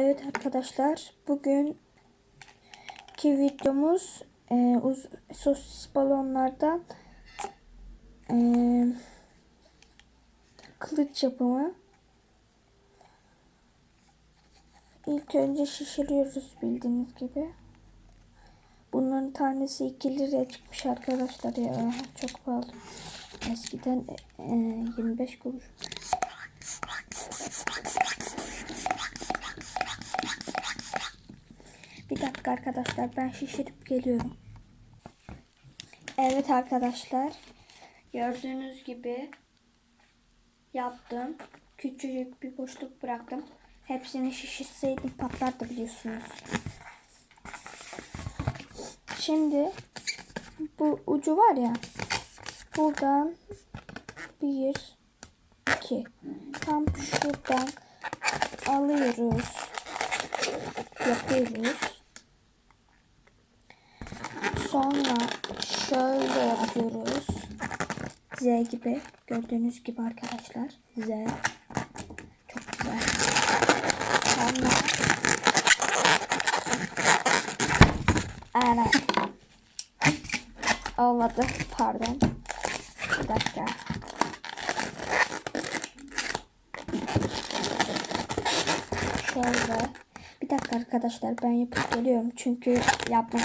Evet arkadaşlar bugün ki videomuz e, uz, sosis balonlardan e, kılıç yapımı. İlk önce şişiriyoruz bildiğiniz gibi. Bunların tanesi 2 liraya çıkmış arkadaşlar ya. Çok pahalı. Eskiden e, 25 kuruş. Bir arkadaşlar ben şişirip geliyorum. Evet arkadaşlar. Gördüğünüz gibi yaptım. Küçücük bir boşluk bıraktım. Hepsini şişirseydim patlardı biliyorsunuz. Şimdi bu ucu var ya buradan bir iki tam şuradan alıyoruz yapıyoruz sonra şöyle yapıyoruz Z gibi gördüğünüz gibi arkadaşlar Z çok güzel sonra Evet. Olmadı. Pardon. Bir dakika. Şöyle. Bir dakika arkadaşlar ben yapıp geliyorum. Çünkü yapmak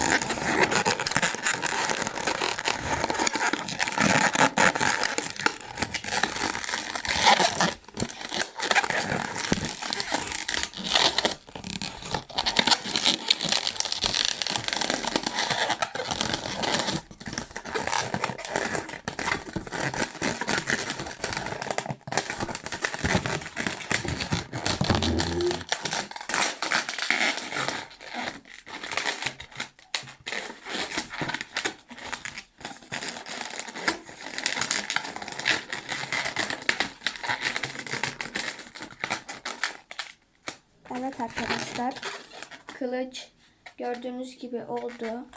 Evet arkadaşlar. Kılıç gördüğünüz gibi oldu.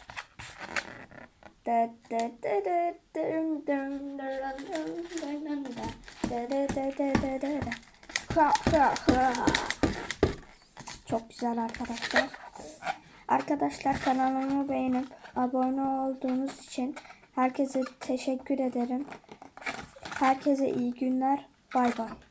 Çok güzel arkadaşlar. Arkadaşlar kanalımı beğenip abone olduğunuz için herkese teşekkür ederim. Herkese iyi günler. Bay bay.